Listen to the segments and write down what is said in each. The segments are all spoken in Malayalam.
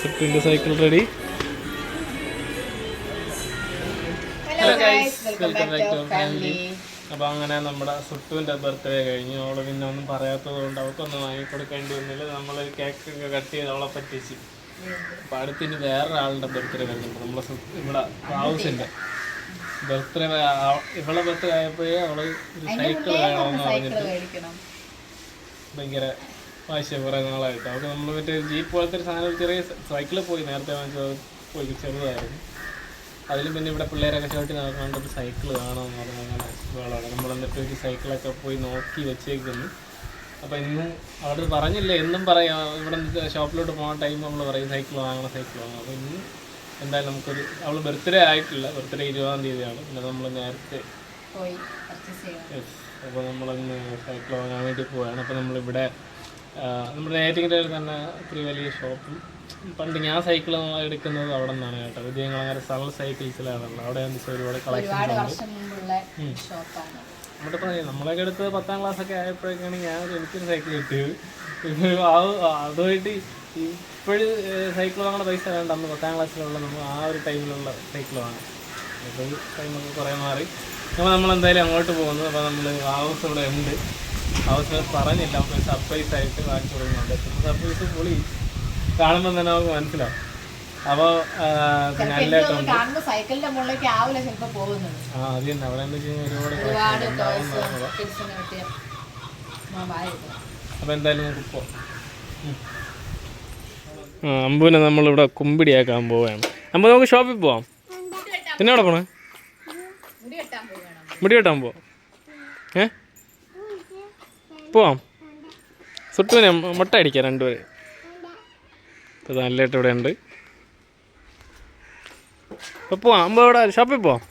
സുട്ടിന്റെ cycle ready hello guys welcome back to family അപ്പോൾ അങ്ങനെ നമ്മുടെ സുട്ടുവിന്റെ ബർത്ത്ഡേ കഴിഞ്ഞു. അവൾ പിന്നെ ഒന്നും പറയാത്തത് കൊണ്ട് അവൾക്കൊന്നും വാങ്ങിക്കൊടുക്കേണ്ടി വന്നില്ല. നമ്മൾ കേക്ക് ഒക്കെ കട്ട് ചെയ്ത് അവളെ പറ്റിച്ച്. അപ്പോൾ അടുത്തിന് വേറൊരാളുടെ ബർത്ത്ഡേ വരുന്നുണ്ട് നമ്മളെ ഇവിടെ ഹൗസിന്റെ ബർത്ത്ഡേ ഇവളെ ബർത്ത്ഡേ ആയപ്പോഴേ അവൾ ഒരു സൈക്കിൾ വേണമെന്ന് പറഞ്ഞിട്ട് ഭയങ്കര വാശിയ കുറേ നാളായിട്ട്. അവൾക്ക് നമ്മൾ മറ്റേ ജീപ്പ് പോലത്തെ ഒരു സാധനം ചെറിയ സൈക്കിളിൽ പോയി. നേരത്തെ വാങ്ങിച്ചത് പോയി ചെറുതായിരുന്നു. അതിലും പിന്നെ ഇവിടെ പിള്ളേരൊക്കെ ചവിട്ടി നടക്കുന്നുണ്ട്. സൈക്കിൾ കാണാമെന്ന് പറഞ്ഞു അങ്ങനെ വേളാണ് നമ്മൾ എന്നിട്ട് ഒരു സൈക്കിളൊക്കെ പോയി നോക്കി വെച്ചേക്കുന്നു. അപ്പോൾ ഇന്നും അവിടെ പറഞ്ഞില്ല എന്നും പറയാം. ഇവിടെ ഷോപ്പിലോട്ട് പോകുന്ന ടൈം നമ്മൾ പറയും സൈക്കിൾ വാങ്ങണം സൈക്കിൾ വാങ്ങണം. അപ്പോൾ ഇന്ന് എന്തായാലും നമുക്കൊരു അവൾ ബർത്ത്ഡേ ആയിട്ടില്ല. ബർത്ത്ഡേ ഇരുപതാം തീയതിയാണ്. പിന്നെ നമ്മൾ നേരത്തെ അപ്പോൾ നമ്മളൊന്ന് സൈക്കിൾ വാങ്ങാൻ വേണ്ടി പോവുകയാണ് അപ്പോൾ നമ്മളിവിടെ നമ്മുടെ നേരത്തെ തന്നെ ഒത്തിരി വലിയ ഷോപ്പും. പണ്ട് ഞാൻ സൈക്കിൾ എടുക്കുന്നത് അവിടെ നിന്നാണ് കേട്ടോ. വിജയങ്ങളങ്ങനെ സകൾ സൈക്കിൾസിലാണല്ലോ അവിടെ ഒരുപാട് കളക്ഷൻ നമ്മുടെ പറയാം നമ്മളൊക്കെ എടുത്ത് പത്താം ക്ലാസ് ഒക്കെ ആയപ്പോഴേക്കാണ് ഞാൻ എനിക്കൊരു സൈക്കിൾ കിട്ടിയത്. പിന്നെ ആ അതുമായിട്ട് ഇപ്പോഴും സൈക്കിൾ വാങ്ങുന്ന പൈസ വേണ്ട. അന്ന് പത്താം ക്ലാസ്സിലുള്ള നമ്മൾ ആ ഒരു ടൈമിലുള്ള സൈക്കിൾ വാങ്ങാം അപ്പോൾ ടൈമൊക്കെ കുറേ മാറി. അപ്പോൾ നമ്മൾ എന്തായാലും അങ്ങോട്ട് പോകുന്നു. അപ്പോൾ നമ്മൾ ഹൗസ് ഇവിടെ ഉണ്ട്. ഹൗസ് പറഞ്ഞില്ല നമുക്ക് സർപ്രൈസ് ആയിട്ട് കാണിച്ചു കൊടുക്കുന്നുണ്ട്. സർപ്രൈസ് പുളി കാണുമ്പോൾ തന്നെ നമുക്ക് മനസ്സിലാവും. അപ്പോൾ നല്ലതായിട്ടുണ്ട് കാണുമ്പോൾ സൈക്കിളിന്റെ മുകളിലേക്ക് ആവില്ല ചിലപ്പോ പോകുന്നത്. ആ അത് തന്നെ. അവിടെ എന്താ ഒരുപാട് ഒരുപാട് അപ്പോൾ എന്തായാലും നമുക്ക് പോവാം. അമ്പുവിനെ നമ്മളിവിടെ കുമ്പിടിയാക്കാൻ പോവുകയാണ്. അമ്പു നമുക്ക് ഷോപ്പിൽ പോവാം. പിന്നെ അവിടെ പോണേ? മുടി വെട്ടാൻ പോവാം. ഏ? പോവാം. സുട്ടുവിനെ മുട്ട അടിക്കാം രണ്ടുപേരെ. ഇപ്പോൾ നല്ലതായിട്ട് ഇവിടെ ഉണ്ട്. ഇപ്പോൾ പോവാം. അമ്പ ഇവിടെ ഷോപ്പിൽ പോവാം.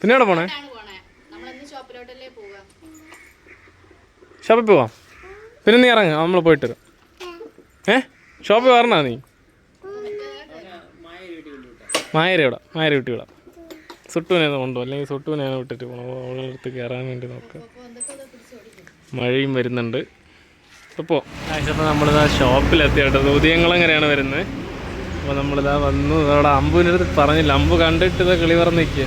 പിന്നെ എവിടെ പോണേ? ഷോപ്പിൽ പോവാം. പിന്നെ നീ ഇറങ്ങ. നമ്മൾ പോയിട്ട് വരാം. ഏ? ഷോപ്പിൽ വരണോ നീ? മായര വിടാം മായര വിട്ട് വിടാം സുട്ടുവിനെ കൊണ്ടുപോകും അല്ലെങ്കിൽ സുട്ടുവിനെ വിട്ടിട്ട് പോകണം അവളെടുത്ത് കയറാൻ വേണ്ടി നോക്കാം. മഴയും വരുന്നുണ്ട്. അപ്പോൾ ആഴ്ചപ്പോൾ നമ്മളിതാ ഷോപ്പിലെത്തി കേട്ടോ. ഉദയങ്ങളെങ്ങനെയാണ് വരുന്നത്. അപ്പോൾ നമ്മളിതാ വന്നു. അവിടെ അമ്പുവിന്റെ അടുത്ത് പറഞ്ഞില്ല. അമ്പു കണ്ടിട്ട് ഇതാ കിളി പറഞ്ഞ് നിൽക്കുക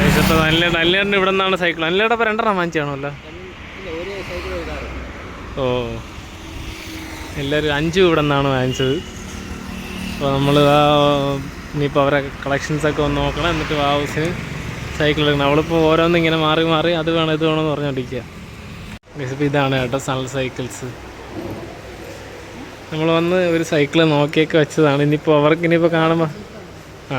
ദേശത്ത് നല്ല നല്ലേട്ടൻ ഇവിടെ നിന്നാണ് സൈക്കിൾ നല്ലേട്ടൻ ഇപ്പോൾ രണ്ടെണ്ണം വാങ്ങിച്ചാണല്ലോ. ഓ. എല്ലാവരും അഞ്ചും ഇവിടെ നിന്നാണ് വാങ്ങിച്ചത്. അപ്പോൾ നമ്മൾ ഇനിയിപ്പോൾ അവരെ കളക്ഷൻസൊക്കെ ഒന്ന് നോക്കണം. എന്നിട്ട് ഹൗസിന്. സൈക്കിൾ എടുക്കണം അവളിപ്പോൾ ഓരോന്നും ഇങ്ങനെ മാറി മാറി അത് വേണം ഇത് വേണമെന്ന് പറഞ്ഞുകൊണ്ടിരിക്കുക ഇപ്പോൾ ഇതാണ് കേട്ടോ സൺ സൈക്കിൾസ് നമ്മൾ വന്ന് ഒരു സൈക്കിൾ നോക്കിയൊക്കെ വെച്ചതാണ്. ഇനിയിപ്പോൾ അവർക്ക് ഇനിയിപ്പോൾ കാണുമ്പോൾ ആ.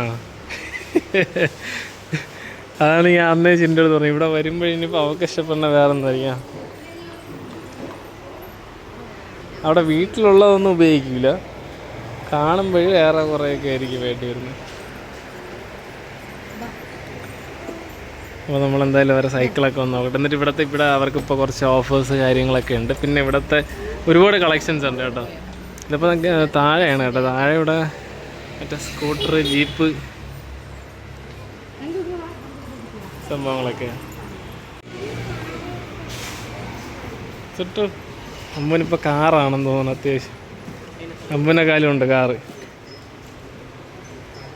അതാണ് ഞാൻ അന്നേ അടുത്ത് പറഞ്ഞു ഇവിടെ വരുമ്പോഴിനിപ്പോൾ അവൾക്ക് ഇഷ്ടപ്പെടുന്ന വേറെ എന്തായിരിക്കാം? അവിടെ വീട്ടിലുള്ളതൊന്നും ഉപയോഗിക്കില്ല കാണുമ്പോൾ ഏറെ കുറേയൊക്കെ ആയിരിക്കും വേണ്ടി വരുന്നത്. അപ്പോൾ നമ്മളെന്തായാലും അവരെ സൈക്കിളൊക്കെ ഒന്ന് നോക്കട്ടെ. എന്നിട്ട് ഇവിടുത്തെ ഇവിടെ അവർക്ക് ഇപ്പോൾ കുറച്ച് ഓഫേഴ്സ് കാര്യങ്ങളൊക്കെ ഉണ്ട്. പിന്നെ ഇവിടുത്തെ ഒരുപാട് കളക്ഷൻസ് ഉണ്ട് കേട്ടോ. ഇതിപ്പോൾ താഴെയാണ് കേട്ടോ. താഴെ ഇവിടെ മറ്റേ സ്കൂട്ടർ ജീപ്പ് സംഭവങ്ങളൊക്കെ. ചുറ്റും അമ്മനിപ്പോൾ കാറാണെന്ന് തോന്നുന്നു അത്യാവശ്യം. അമ്മന്റെ കാലുണ്ട് കാറ്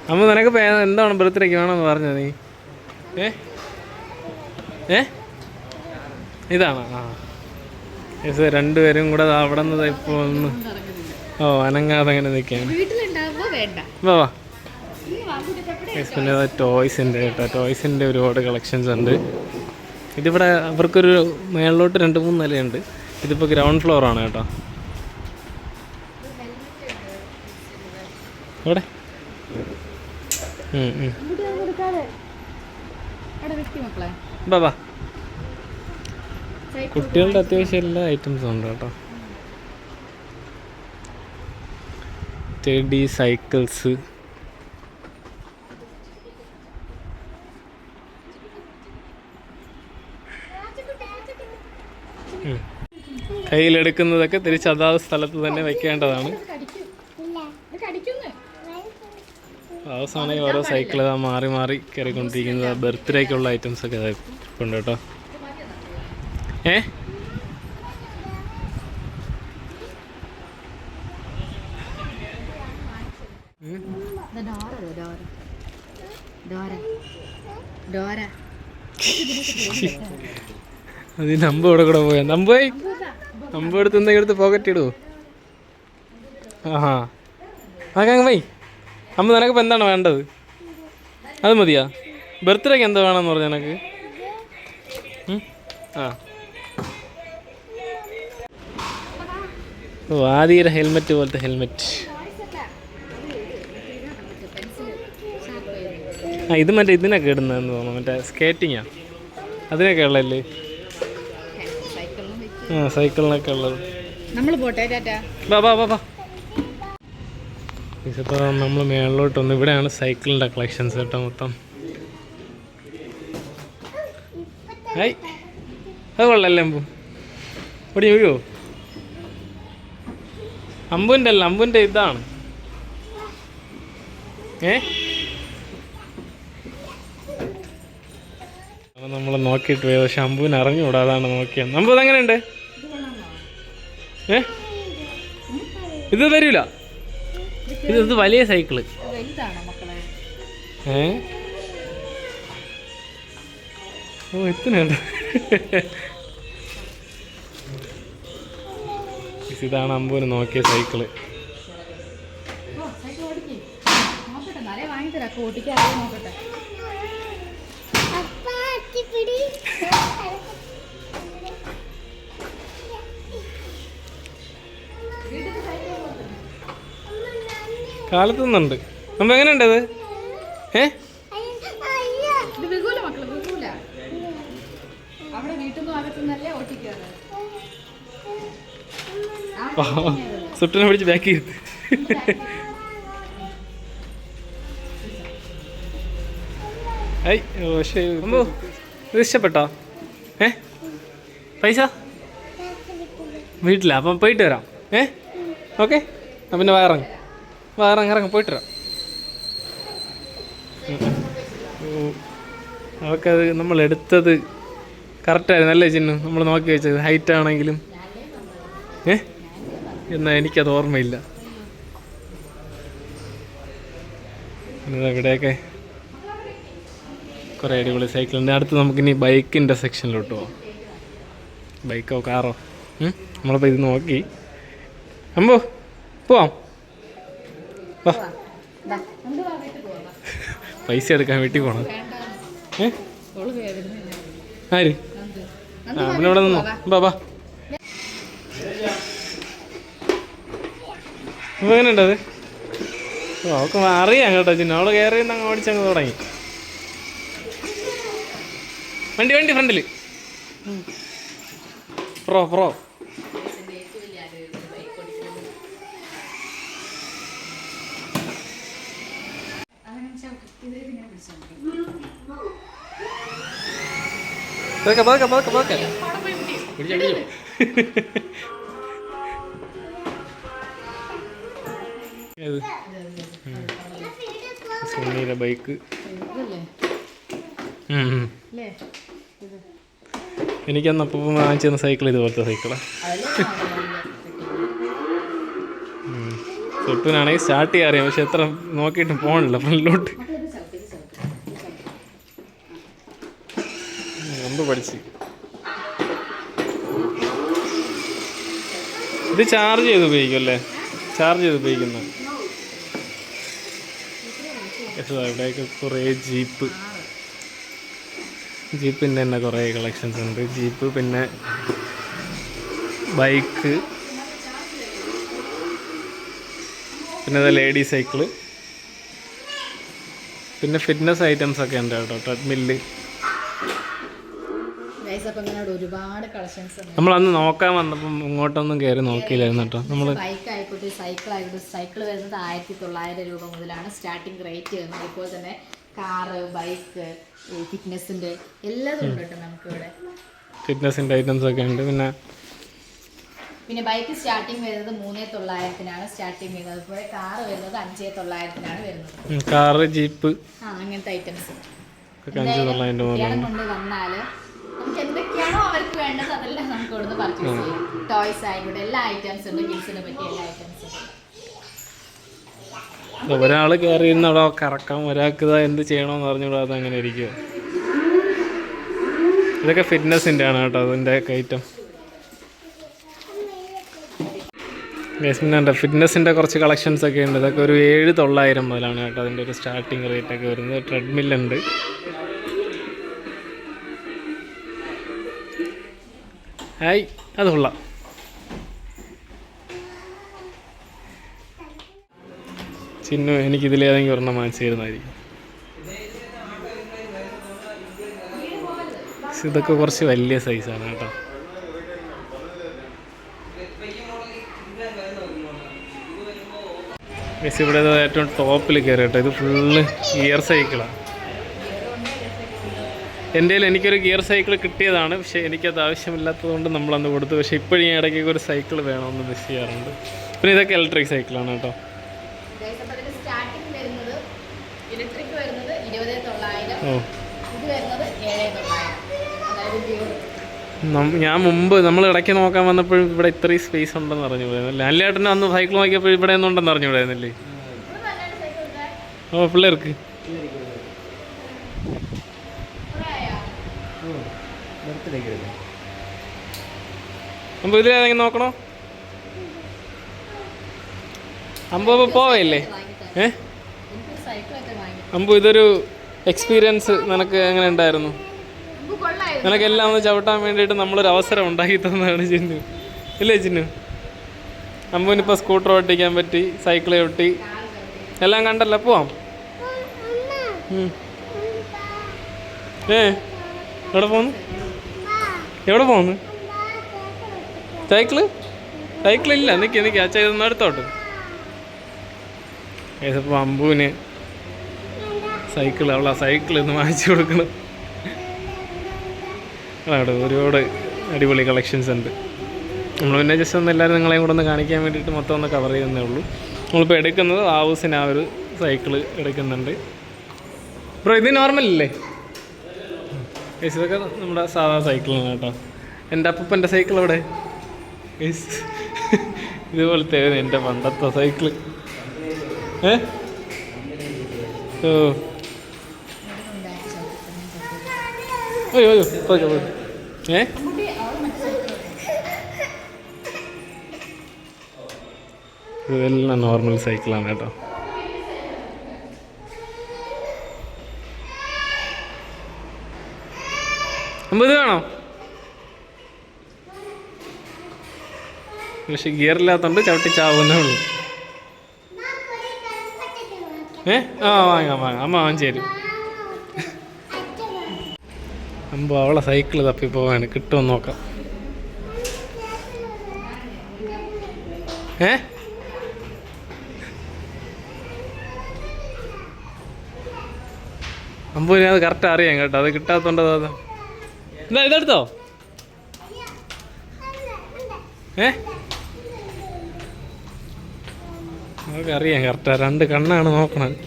അമ്മ നിനക്ക് എന്താണ് ബർത്ത്ഡേക്ക് വേണമെന്ന് പറഞ്ഞത് നീ? ഏ? ഏ? ഇതാണ് ആ. യെസ് രണ്ടുപേരും കൂടെ അവിടെ നിന്ന് ഇപ്പോൾ ഒന്ന് ഓ അനങ്ങാതെ അങ്ങനെ നിൽക്കുകയാണ്. വാ യെസ് പിന്നെ ടോയ്സിന്റെ കേട്ടോ. ടോയ്സിന്റെ ഒരുപാട് കളക്ഷൻസ് ഉണ്ട്. ഇതിവിടെ അവർക്കൊരു മേളിലോട്ട് രണ്ട് മൂന്ന് നിലയുണ്ട്. ഇതിപ്പോൾ ഗ്രൗണ്ട് ഫ്ലോർ ആണ് കേട്ടോ. ഇവിടെ ഉം, ഉം. അവിടെ മക്കളെ. ബാ കുട്ടികളുടെ അത്യാവശ്യം എല്ലാ ഐറ്റംസും ഉണ്ട് കേട്ടോ. Teddy cycles. കയ്യിലെടുക്കുന്നതൊക്കെ തിരിച്ച് അതാത് സ്ഥലത്ത് തന്നെ വെക്കേണ്ടതാണ്. അവസാനം ഓരോ സൈക്കിൾ മാറി മാറി കയറിക്കൊണ്ടിരിക്കുന്നത്. ബർത്ത്ഡേക്കുള്ള ഐറ്റംസ് ഒക്കെ ഇരിപ്പുണ്ട് കേട്ടോ. ഏ? അത് നമ്പ ഇവിടെ കൂടെ പോയ? നമ്പായി നമ്പ് എടുത്ത് എന്തെങ്കിലും എടുത്ത് പോക്കറ്റ് ഇടുവോ ആഹാ. ആകാങ് വൈ അമ്മ നിനക്കിപ്പോൾ എന്താണ് വേണ്ടത്? അത് മതിയാ? ബർത്ത്ഡേക്ക് എന്താ വേണമെന്ന് പറഞ്ഞു നിനക്ക്? ഓ ആദ്യയുടെ ഹെൽമെറ്റ് പോലത്തെ ഹെൽമെറ്റ്. ആ ഇത് മറ്റേ ഇതിനൊക്കെ ഇടുന്നതെന്ന് തോന്നുന്നു. മറ്റേ സ്കേറ്റിങ്ങാ അതിനൊക്കെ ഉള്ളല്ലേ ആ സൈക്കിളിനൊക്കെ ഉള്ളത്. നമ്മൾ പോട്ടെ ബാ ബാ ബാ ബാ ഇതിപ്പോൾ നമ്മൾ മേളിലോട്ട് വന്ന് ഇവിടെയാണ് സൈക്കിളിന്റെ കളക്ഷൻസ് കേട്ടോ മൊത്തം. ഹായ് അത് കൊള്ളല്ലേ അമ്പു. ഇവിടെ ഒഴിയോ അമ്പുന്റെ അല്ല അമ്പുന്റെ ഇതാണ്. ഏ? നമ്മൾ നോക്കിയിട്ട് പോയത് പക്ഷെ അമ്പുവിന് അറിഞ്ഞുകൂടാ അതാണ് നോക്കിയത് അമ്പു അതെങ്ങനെയുണ്ട്? ഏ? ഇത് തരൂല. ഇത് ഇത് വലിയ സൈക്കിൾ. ഏ? ഓ എത്തിനുണ്ട് ഇതാണ് അമ്പൂന് നോക്കിയ സൈക്കിൾ കാലത്തുന്നുണ്ട് സൈക്കിൾ എങ്ങനെയുണ്ടത് നോക്കട്ടെ സുട്ടിനെ പിടിച്ച് ബാക്കി ഇരുത്ത് ഐ പക്ഷേ ഇത് ഇഷ്ടപ്പെട്ടോ? ഏ? പൈസ? വീട്ടില അപ്പം പോയിട്ട് വരാം. ഏ? ഓക്കെ. അപ്പം പിന്നെ വയറങ്ങ് വയറങ്ങ് ഇറങ്ങും പോയിട്ട് വരാം. അവൾക്കത് നമ്മൾ എടുത്തത് കറക്റ്റായിരുന്നു അല്ലേ ചിന്നു? നമ്മൾ നോക്കി വെച്ചത്. ഹൈറ്റ് ആണെങ്കിലും. ഏ? എന്നാൽ എനിക്കത് ഓർമ്മയില്ല. ഇവിടെയൊക്കെ കുറേ അടിപൊളി സൈക്കിളുണ്ട് അടുത്ത് നമുക്കിനി ബൈക്കിന്റെ സെക്ഷനിലോട്ട് പോവാം. ബൈക്കോ കാറോ? നമ്മളിപ്പോൾ ഇത് നോക്കി. അമ്പോ പോവാം. വാ. പൈസ എടുക്കാൻ വീട്ടിൽ പോകണം ഏ? ആര്? ആ ഇവിടെ നിന്നോ. ബാ ബാ അപ്പൊ എങ്ങനെയുണ്ട് അത്? അവൾക്ക് അറിയാം കേട്ടോ ചിന്ന അവൾ കയറി അങ്ങ് ഓടിച്ചങ്ങ് തുടങ്ങി. വണ്ടി വണ്ടി ഫ്രണ്ടിൽ. പ്രോ പ്രോ. പതുക്കെ പതുക്കെ പതുക്കെ പതുക്കെ പിടിച്ചോ പിടിച്ചോ ഏത് സോണിയുടെ ബൈക്ക്. എനിക്കന്ന് അപ്പം വാങ്ങിച്ചു തന്ന സൈക്കിൾ ഇതുപോലത്തെ സൈക്കിളാണ് സ്വപ്നാണെങ്കിൽ സ്റ്റാർട്ട് ചെയ്യാൻ അറിയാം. പക്ഷെ എത്ര നോക്കിയിട്ടും പോകണില്ല ഫ്രണ്ടിലോട്ട്. മുമ്പ് പഠിച്ച്? ഇത് ചാർജ് ചെയ്ത് ഉപയോഗിക്കും അല്ലേ? ചാർജ് ചെയ്ത് ഉപയോഗിക്കുന്ന ഇവിടെയൊക്കെ കുറേ ജീപ്പ്. ജീപ്പിന്റെ തന്നെ കുറേ കളക്ഷൻസ് ഉണ്ട്. ജീപ്പ് പിന്നെ ബൈക്ക്. പിന്നെ ലേഡി സൈക്കിൾ പിന്നെ ഫിറ്റ്നസ് ഐറ്റംസ് ഒക്കെ ഉണ്ട് കേട്ടോ ട്രെഡ്മില്ല് നമ്മൾ അന്ന് നോക്കാൻ വന്നപ്പം ഇങ്ങോട്ടൊന്നും കയറി നോക്കിയില്ലായിരുന്നു കേട്ടോ. നമ്മൾ ആയിക്കോട്ടെ സൈക്കിൾ ആയിട്ട് സൈക്കിൾ വരുന്നത് ആയിരത്തി തൊള്ളായിരം രൂപ മുതലാണ് സ്റ്റാർട്ടിംഗ് റേറ്റ് വരുന്നത്. ഇപ്പോൾ തന്നെ കാറ് ബൈക്ക് ഫിറ്റ്നസിന്റെ എല്ലാതും ഉണ്ട് കേട്ടോ നമുക്കിവിടെ. ഫിറ്റ്നസിന്റെ ഐറ്റംസ് ഒക്കെ ഉണ്ട്. പിന്നെ പിന്നെ ബൈക്ക് സ്റ്റാർട്ടിംഗ് വരുന്നത് മൂന്നേ തൊള്ളായിരത്തിനാണ് സ്റ്റാർട്ടിംഗ് വരുന്നത്. അതുപോലെ കാറ് വരുന്നത് അഞ്ചേ തൊള്ളായിരത്തിനാണ് വരുന്നത്. കാർ കാറ് ജീപ്പ് ആ അങ്ങനത്തെ ഐറ്റംസ് കൊണ്ട് വന്നാൽ നമുക്ക് എന്തൊക്കെയാണോ അവർക്ക് വേണ്ടത് അതെല്ലാം നമുക്ക് ഇവിടുന്ന് പർച്ചേസ് ചെയ്യാം. ടോയ്സ് ആയിക്കോട്ടെ എല്ലാ ഐറ്റംസ് ഉണ്ട് കിഡ്സിനെ പറ്റിയ എല്ലാ ഐറ്റംസ് ഉണ്ട്. ഒരാൾ കയറി അവിടെ കറക്കാം ഒരാൾക്ക് എന്ത് ചെയ്യണമെന്ന് അറിഞ്ഞൂടാ അത് അങ്ങനെ ഇരിക്കുക ഇതൊക്കെ ഫിറ്റ്നസിന്റെ ആണ് കേട്ടോ അതിന്റെ ഐറ്റം ഗസ്മിനുണ്ട് ഫിറ്റ്നസിന്റെ കുറച്ച് കളക്ഷൻസ് ഒക്കെ ഉണ്ട്. ഇതൊക്കെ ഒരു ഏഴ് തൊള്ളായിരം മുതലാണ് കേട്ടോ അതിന്റെ ഒരു സ്റ്റാർട്ടിങ് റേറ്റ് ഒക്കെ വരുന്നത്. ട്രെഡ്മില്ലുണ്ട് ഹായ് അത് കൊള്ളാം. ചിന്നു എനിക്കിതിൽ ഏതെങ്കിലും ഒരെണ്ണം വാങ്ങിച്ചിരുന്നായിരിക്കും ഇതൊക്കെ കുറച്ച് വലിയ സൈസാണ് കേട്ടോ. പക്ഷെ ഇവിടെ ഏറ്റവും ടോപ്പിൽ കയറി കേട്ടോ. ഇത് ഫുള്ള് ഗിയർ സൈക്കിളാണ് എന്റെ എനിക്കൊരു ഗിയർ സൈക്കിൾ കിട്ടിയതാണ്. പക്ഷേ എനിക്കത് ആവശ്യമില്ലാത്തതുകൊണ്ട് നമ്മളന്ന് കൊടുത്തു. പക്ഷേ ഇപ്പോഴും ഞാൻ ഇടയ്ക്ക് ഒരു സൈക്കിൾ വേണമെന്ന് മിസ് ചെയ്യാറുണ്ട്. പിന്നെ ഇതൊക്കെ ഇലക്ട്രിക് സൈക്കിളാണ് കേട്ടോ. ഞാൻ മുമ്പ് നമ്മൾ ഇടയ്ക്ക് നോക്കാൻ വന്നപ്പോഴും ഇവിടെ ഇത്രയും സ്പേസ് ഉണ്ടെന്ന് അറിഞ്ഞു പോയിരുന്നില്ല അല്ലേട്ടനെ അന്ന് സൈക്കിൾ നോക്കിയപ്പോൾ ഇവിടെ ഒന്നും ഉണ്ടെന്ന് അറിഞ്ഞു പോയിരുന്നില്ലേ ഓ പിള്ളേർക്ക്. അപ്പോൾ ഇതിലേതെങ്കിലും നോക്കണോ? അമ്പോ അപ്പോൾ പോവല്ലേ ഏ? സൈക്കിളൊക്കെ വാങ്ങി അമ്പു ഇതൊരു എക്സ്പീരിയൻസ് നിനക്ക് എങ്ങനെ ഉണ്ടായിരുന്നു? നിനക്കെല്ലാം ഒന്ന് ചവിട്ടാൻ വേണ്ടിയിട്ട് നമ്മളൊരു അവസരം ഉണ്ടാക്കി തന്നതാണ് ചിന്നു ഇല്ലേ ചിന്നു അമ്പുവിനിപ്പോൾ സ്കൂട്ടർ ഓട്ടിക്കാൻ പറ്റി സൈക്കിൾ ചവിട്ടി എല്ലാം കണ്ടല്ലോ പോവാം. ഏ എവിടെ പോന്നു? എവിടെ പോകുന്നു സൈക്കിൾ? സൈക്കിളില്ല നിൽക്കി നിൽക്കി ആ ഇതൊന്നും എടുത്തോട്ട് ഏതപ്പോൾ അമ്പുവിന് സൈക്കിൾ അവളാ സൈക്കിൾ ഇന്ന് വാങ്ങിച്ചു കൊടുക്കണം അവിടെ ഒരുപാട് അടിപൊളി കളക്ഷൻസ് ഉണ്ട്. നമ്മൾ പിന്നെ ജസ്റ്റ് ഒന്ന് എല്ലാവരും നിങ്ങളെയും കൂടെ ഒന്ന് കാണിക്കാൻ വേണ്ടിയിട്ട് മൊത്തം ഒന്ന് കവർ ചെയ്യുന്നേ ഉള്ളൂ. നമ്മളിപ്പോൾ എടുക്കുന്നത് ആവൂസിന് ആ ഒരു സൈക്കിൾ എടുക്കുന്നുണ്ട്. ബ്രോ ഇത് നോർമൽ അല്ലേ Guys, ഇതൊക്കെ നമ്മുടെ സാധാ സൈക്കിളാണ് കേട്ടോ. എന്റെ അപ്പൂപ്പന്റെ സൈക്കിൾ അവിടെ Guys, ഇതുപോലത്തെ എന്റെ പണ്ടത്തെ സൈക്കിൾ ഏ? ഓ. അയ്യോ അയ്യോ. ഏ? ഇതെല്ലാം നോർമൽ സൈക്കിളാണ് കേട്ടോ. അമ്പത് വേണോ? പക്ഷെ ഗിയർ ചവിട്ടി ചാവുന്നേ ഉള്ളൂ. ഏ? ആ വാങ്ങാം വാങ്ങാം. അമ്മ വാങ്ങിച്ചു തരും. അമ്പോ അവളെ സൈക്കിൾ തപ്പി പോവാണ്. കിട്ടുമെന്ന് നോക്കാം. ഏ? അമ്പൂരി അത് കറക്റ്റ് അറിയാം കേട്ടോ. അത് കിട്ടാത്തോണ്ടതാ എന്താ ഇതെടുത്തോ? ഏ? നമുക്ക് അറിയാം കറക്റ്റാ. രണ്ട് കണ്ണാണ് നോക്കണത്.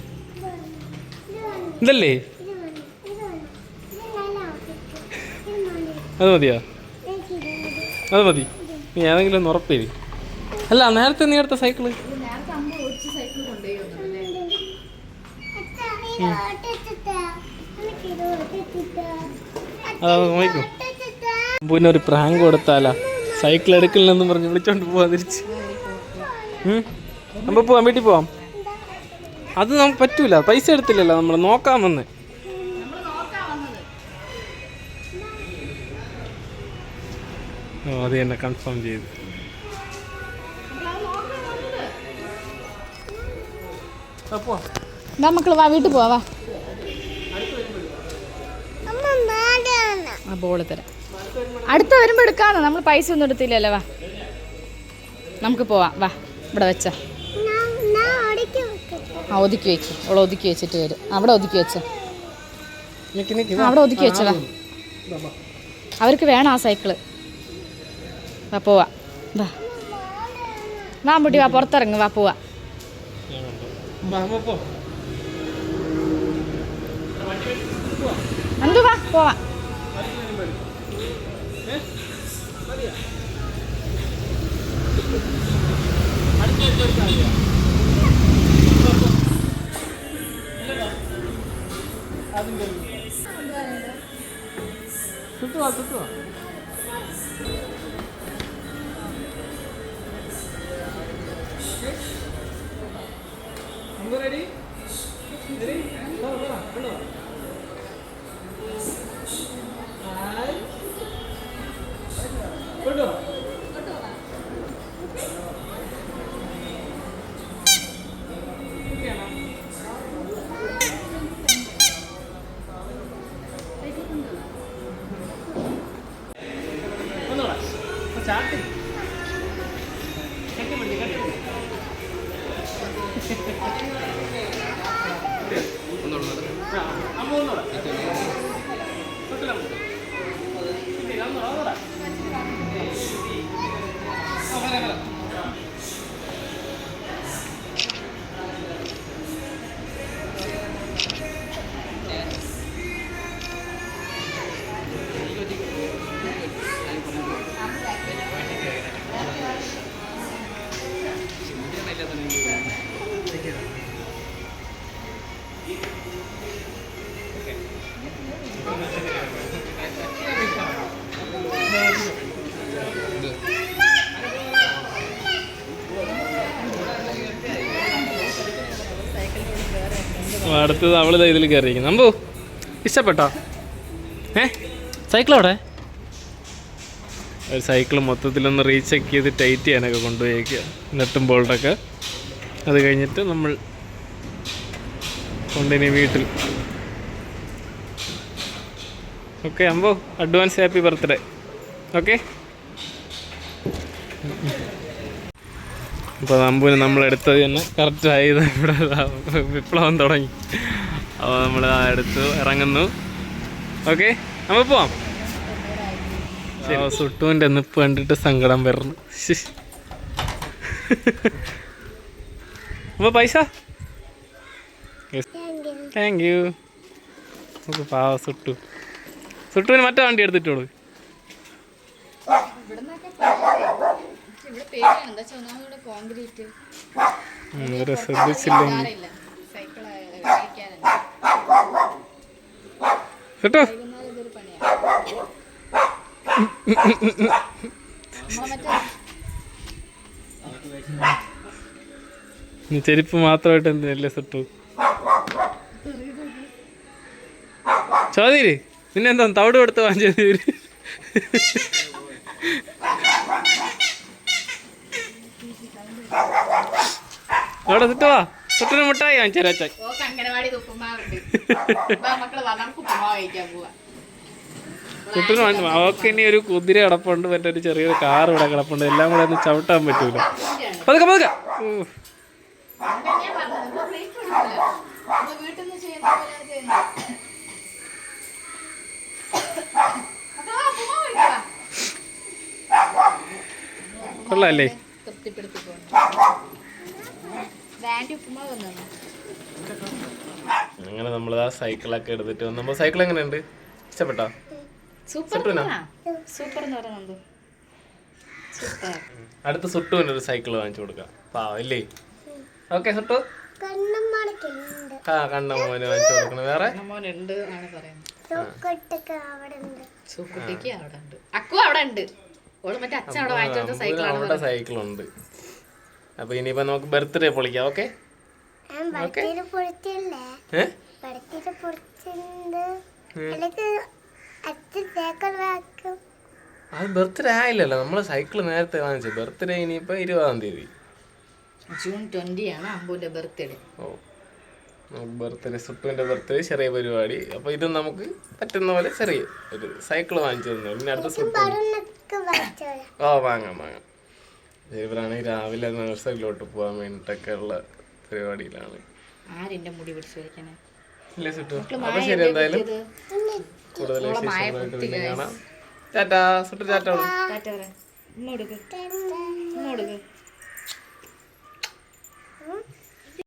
ഇതല്ലേ? അത് മതിയോ? അത് മതി. നീ ഏതെങ്കിലും ഒന്ന് ഉറപ്പേരി. അല്ല നേരത്തെ നീ എടുത്ത സൈക്കിൾ നേരത്തെ അമ്മ ഓടിച്ച സൈക്കിൾ കൊണ്ടുപോയി വന്നതല്ലേ അത് നോക്കൂ പിന്നെ ഒരു പ്രാങ്ക് കൊടുത്താലാ. സൈക്കിൾ എടുക്കില്ലെന്ന് പറഞ്ഞു വിളിച്ചോണ്ട് പോവാ തിരിച്ച്. നമ്മ പോവാൻ പോവാം വീട്ടിൽ പോവാം. അത് നമുക്ക് പറ്റൂല. പൈസ എടുത്തില്ലല്ലോ നമ്മൾ വന്നത് ഓ അത് തന്നെ കൺഫേം ചെയ്ത്. നമുക്ക് വാ വീട്ടിൽ പോവാ വാ ആ ബോൾ തരാം. അടുത്ത വരുമ്പോൾ എടുക്കാന്ന്. നമ്മൾ പൈസ ഒന്നും എടുത്തില്ലല്ലോ വാ. നമുക്ക് പോവാം. വാ ഇവിടെ വെച്ച. ആ ഒതുക്കി വെച്ചു അവളെ ഒതുക്കി വെച്ചിട്ട് വരും. അവിടെ ഒതുക്കി വെച്ച. അവിടെ ഒതുക്കി വെച്ചതാ അവർക്ക് വേണം ആ സൈക്കിൾ. വാ പോവാ. വാ. വാ മുട്ടി വാ പുറത്തിറങ്ങ്. വാ പോവാ. വാ, 네? 빨리야. 다른 데 여기 아니야. 다른 데. 좋다, 좋다. 안 그래리? അടുത്തത് അവൾ ഇതിൽ കയറിയിരിക്കുന്നു അമ്പു ഇഷ്ടപ്പെട്ടോ? ഏ? സൈക്കിൾ അവിടെ ഒരു സൈക്കിൾ മൊത്തത്തിലൊന്ന് റീചെക്ക് ചെയ്ത് ടൈറ്റ് ചെയ്യാനൊക്കെ കൊണ്ടുപോയേക്കുക നെട്ടും ബോൾട്ടൊക്കെ. അത് കഴിഞ്ഞിട്ട് നമ്മൾ കൊണ്ടിനി വീട്ടിൽ. ഓക്കെ അമ്പോ അഡ്വാൻസ് ഹാപ്പി ബർത്ത്ഡേ. ഓക്കെ? അപ്പോൾ അമ്പുവിന് നമ്മളെടുത്തത് തന്നെ കറക്റ്റായി ഇവിടെ വിപ്ലവം തുടങ്ങി. അപ്പോൾ നമ്മൾ അടുത്ത് ഇറങ്ങുന്നു. ഓക്കെ നമ്മൾ പോവാം. സുട്ടുവിന്റെ നിപ്പ് കണ്ടിട്ട് സങ്കടം വരുന്നു. അപ്പോൾ പൈസ? താങ്ക് യു നമുക്ക് പാവ സുട്ടു. സുട്ടുവിന് മറ്റേ വണ്ടി എടുത്തിട്ടോളൂ. ഇവിടുന്നൊക്കെ പോയാലേ, ഇവിടെ പേടിയാണ് എന്താ വെച്ചാൽ ഒന്നാമത് കോൺക്രീറ്റ് ഇവരെ ശ്രദ്ധിച്ചില്ലെങ്കിൽ ഇല്ല സൈക്കിൾ കഴിക്കാനുണ്ട് നീ ചെരുപ്പ് മാത്രമായിട്ട് എന്തിനല്ലേ സെട്ടു? ചോദ്യര് പിന്നെന്താ തവിട് കൊടുത്ത് വാങ്ങിച്ചത് അവിടെ സിട്ടുവാ സിട്ടിന് മുട്ടായി വാങ്ങിച്ചു തരാച്ചായി ഓക്ക് അംഗനവാടി ഉപ്പുമാവുണ്ട് വാ നമുക്ക് ഉപ്പുമാവ് കഴിക്കാൻ പോവാ. സുട്ടിന് വാങ്ങി ഇനി ഒരു കുതിര കിടപ്പുണ്ട് മറ്റേ ഒരു ചെറിയൊരു കാർ ഇവിടെ കിടപ്പുണ്ട് എല്ലാം കൂടെ ഒന്ന് ചവിട്ടാൻ പറ്റൂല. പതുക്കെ പതുക്കെ. കൊള്ളാല്ലേ? ഉപ്പുമാവ് അങ്ങനെ നമ്മൾ ആ സൈക്കിളൊക്കെ എടുത്തിട്ട് വന്നു നമ്മൾ സൈക്കിൾ എങ്ങനെയുണ്ട്? ഇഷ്ടപ്പെട്ടോ? സൂപ്പർ? സൂപ്പർ എന്ന് പറയുന്നത് അടുത്ത സുട്ടുവിന് ഒരു സൈക്കിൾ വാങ്ങിച്ചു കൊടുക്കാം. പാവല്ലേ ഓക്കെ സുട്ടു? ആ കണ്ണ മോന് വാങ്ങിച്ചു കൊടുക്കണം. വേറെ? മോനുണ്ട് ആണ് പറയുന്നത്. സൂക്കുട്ടിക്ക് അവിടെ ഉണ്ട് അക്കു അവിടെ ഉണ്ട് ഓൾ മറ്റേ അച്ഛൻ അവിടെ വാങ്ങിച്ചു കൊടുത്ത സൈക്കിളാണ് അവിടെ സൈക്കിളുണ്ട് അപ്പൊ ഇനിയിപ്പോ നമുക്ക് ബർത്ത്ഡേ പൊളിക്കാം ഓക്കെ ഓക്കെ. അത് ബർത്ത്ഡേ ആയില്ലല്ലോ. നമ്മൾ സൈക്കിൾ നേരത്തെ വാങ്ങിച്ചു ബർത്ത്ഡേ ഇനിയിപ്പോ ഇരുപതാം തീയതി. ജൂൺ ട്വന്റി ആണ് അമ്പുവിന്റെ ബർത്ത്ഡേ ഓ. നമുക്ക് ബർത്ത്ഡേ സുപ്പുവിന്റെ ബർത്ത്ഡേ ചെറിയ പരിപാടി. അപ്പൊ ഇത് നമുക്ക് പറ്റുന്ന പോലെ ചെറിയ ഒരു സൈക്കിൾ വാങ്ങിച്ചു തന്നു. പിന്നെ അടുത്ത സുട്ടു ഓ വാങ്ങാം വാങ്ങാം. ഇവരാണെങ്കിൽ രാവിലെ നഴ്സറിയിലോട്ട് പോകാൻ വേണ്ടിയിട്ടൊക്കെ ഉള്ള പരിപാടിയിലാണ്. ആരെന്റെ മുടി പിടിച്ചു ഇല്ലേ സുട്ടു അപ്പോൾ ശരി എന്തായാലും കൂടുതൽ വിശേഷങ്ങളായിട്ട് പിന്നെ കാണാം. ടാറ്റാ സുട്ടു ടാറ്റ. ഇങ്ങോട്ട് പറ.